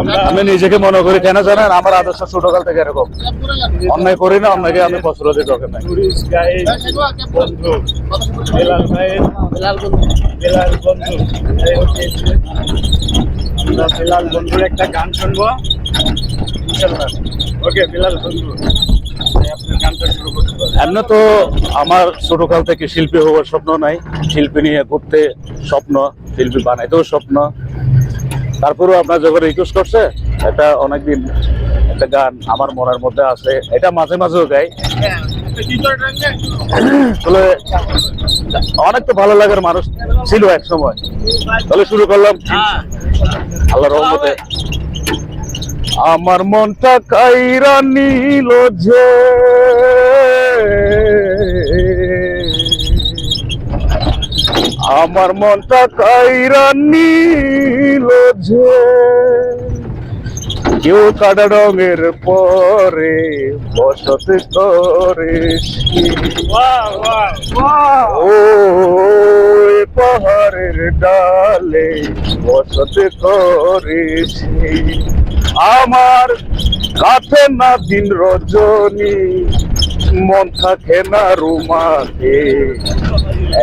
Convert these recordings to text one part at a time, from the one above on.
আমরা আমি নিজেকে মনে করি কেন জানেন? আমার আদর্শ ছোটকাল থেকে এরকম। অন্যায় করি না অন্যায়কে আমি বছর দিয়ে ঢোকে নাই। বন্ধু। বেলাল ভাই বেলাল বন্ধু। বন্ধু। আমরা বেলাল বন্ধুর একটা গান শুনব। ইনশাল্লাহ ওকে বেলাল বন্ধু। করতে এমনি তো আমার ছোটকাল থেকে শিল্পী হওয়ার স্বপ্ন নাই। শিল্পী নিয়ে ঘুরতে স্বপ্ন শিল্পী বানাইতেও স্বপ্ন। তারপরেও আপনার যখন রিকোয়েস্ট করছে এটা অনেকদিন একটা গান আমার মনের মধ্যে আছে। এটা মাঝে মাঝেও গাই। আসলে অনেক তো ভালো লাগার মানুষ ছিল এক সময়। তাহলে শুরু করলাম আল্লাহ রহমতে। আমার মনটা কাইরা নিল যে। আমার মনটা কাইরা নিল যে। কেউ কাটা রঙের পরে বসত করে ও পাহাড়ের ডালে বসত করিস আমার কাছে না দিন রজনী, মন থাকে না রুমাকে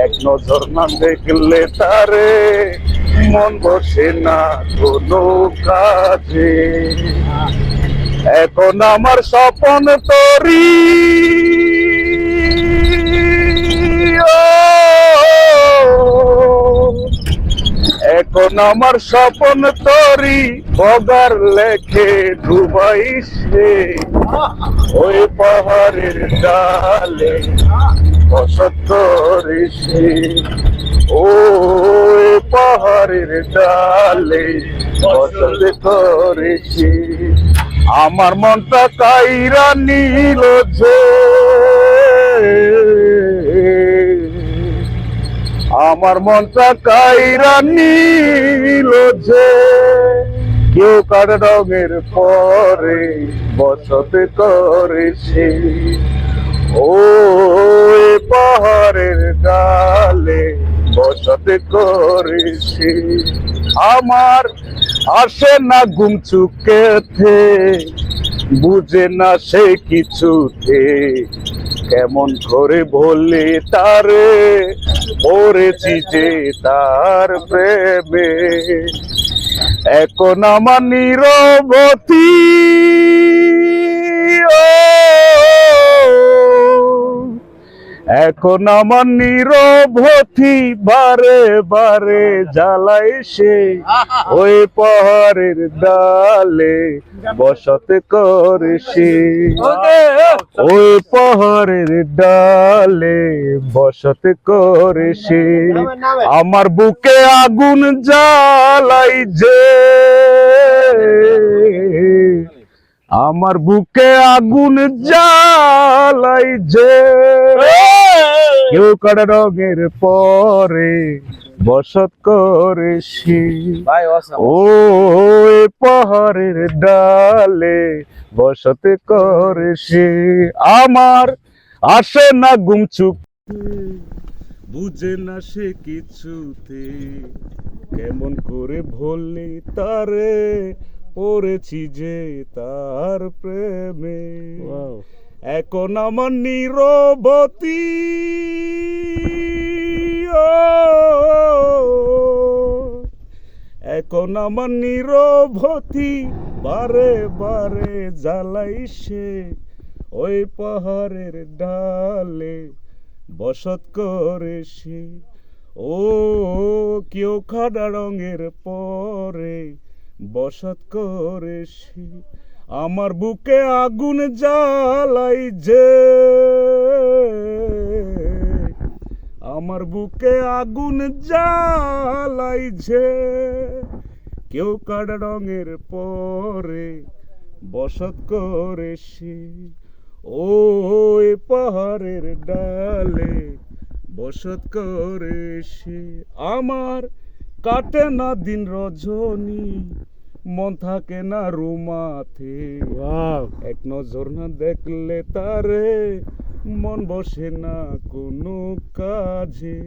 এক নজর না দেখলে তারে, মন বসে না কোনো কাজে। এখন আমার স্বপন তরি এখন আমার স্বপন তরি, বগার লেখে ডুবাই সে। ওই পাহাড়ের ডালে বসত করিসে ওই পাহাড়ের ডালে বসত করেছি আমার মনটা কাইরা নিল যে। আমার মনটা কাইরা নিল যে। কেউ কার রঙের পরে বসতে করেছে। ওই পাহাড়ের ডালে বসতে করেছে। আমার আসে না ঘুম চুকেতে, বুঝে না সে কিছুতে। কেমন করে বললে তারে? পড়েছি যে তার প্রেমে। এখন আমার নিরবতী এখন আমার নিরবতী বারে বারে জ্বালাই সে। ওই পাহাড়ের ডালে বসত করে সে। ওই পাহাড়ের ডালে বসত করে সে। আমার বুকে আগুন জ্বালাই যে। আমার বুকে আগুন জ্বালাই যে। কেউ কাটা রঙের পরে বসত করে ওই পাহাড়ের ডালে বসতে করে সে আমার আসে না গুমচুক বুঝে না সে কিছুতে কেমন করে ভুললি তারে। পড়েছি যে তার প্রেমে। এখন আমার নিরবতী। এখন আমার নিরবতী বারে বারে জ্বালাইছে ওই পাহাড়ের ডালে বসত করে সে ও, কেউ খাডা রঙের পরে বসত করে সে আমার বুকে আগুন জ্বালাই যে। আমার বুকে আগুন জ্বালাই যে। কেউ কাটা রঙের পরে বসত করে সে ওই পাহাড়ের ডালে বসত করে সে আমার কাটে না দিন রজনী মন থাকে না রুমাতে এক নজর না দেখলে তারে মন বসে না কোনো কাজে।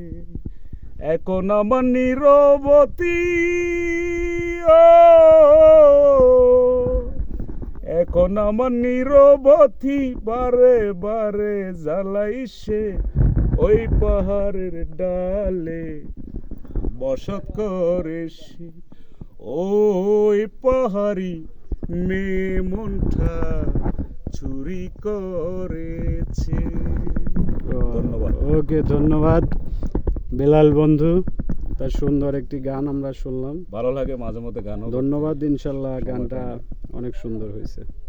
এখন আমার নিরবতী এখন আমার নিরবতী বারে বারে জ্বালাইছে ওই পাহাড়ের ডালে। বসত করে সে ওই পাহাড়ি মেয়ে মনটা চুরি করেছে। ধন্যবাদ। ওকে ধন্যবাদ। বেলাল বন্ধু তার সুন্দর একটি গান আমরা শুনলাম। ভালো লাগে মাঝে মধ্যে গান ধন্যবাদ ইনশাল্লাহ গানটা অনেক সুন্দর হয়েছে।